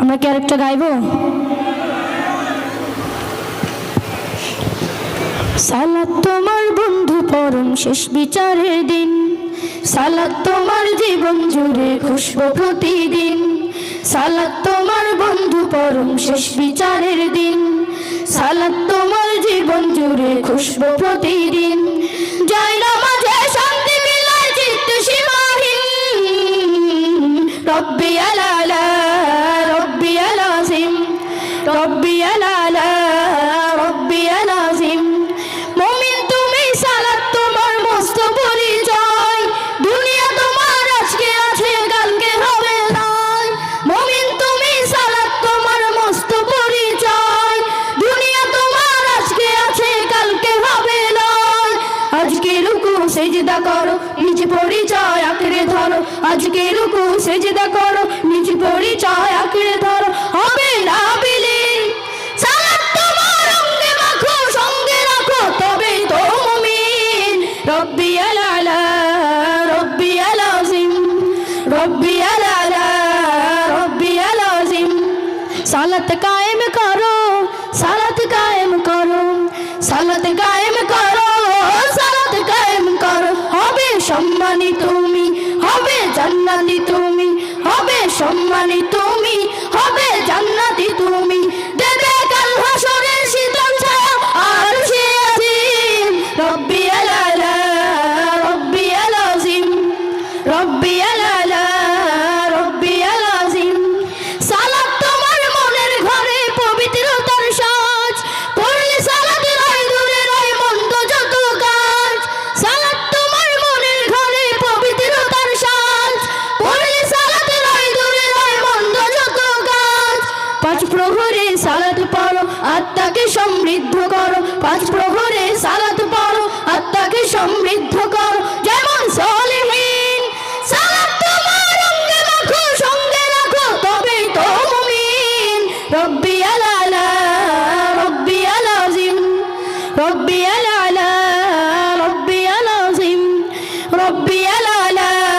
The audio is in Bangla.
আমরা কি আরেকটা গাইবো? সালাত তোমার বন্ধু পরম শেষ বিচারের দিন। সালাত তোমার জীবন জুড়ে খুশবো প্রতিদিন। সালাত তোমার বন্ধু পরম শেষ বিচারের দিন। সালাত তোমার জীবন জুড়ে খুশবো প্রতিদিন। জয় নামাজে শান্তি মিলায় চিত্ত সীমাহীন। রব্বি আলালা রব্বি আলালা রব্বি আলাজিম মুমিন তুমি সালাত তোমার মস্ত পরিচয়। দুনিয়া তোমার, আজকে আছে, কালকে হবে নয় মুমিন তুমি সালাত তোমার মস্ত পরিচয়। দুনিয়া তোমার, আজকে আছে, কালকে হবে নয় আজকে রুকু, সেজদা করো, নিজ পরিচয় আঁকড়ে ধরো। আজকে রুকু, সেজদা করো, নিজ পরিচয় আঁকড়ে ধরো। হবে না বিলীন রব্বি আলালা রব্বি আলাজিম সালাত কায়েম করো, সালাত কায়েম করো, সালাত কায়েম করো, সালাত কায়েম করো। হবে সম্মানী তুমি, হবে জান্নাতি তুমি, হবে সম্মানী তুমি, হবে জান্নাতি তুমি। পাঁচ প্রহরে সালাত পড়ো আত্মাকে সমৃদ্ধ করো। পাঁচ প্রহরে রব্বি আলালা রব্বি আলাজিম রব্বি আলালা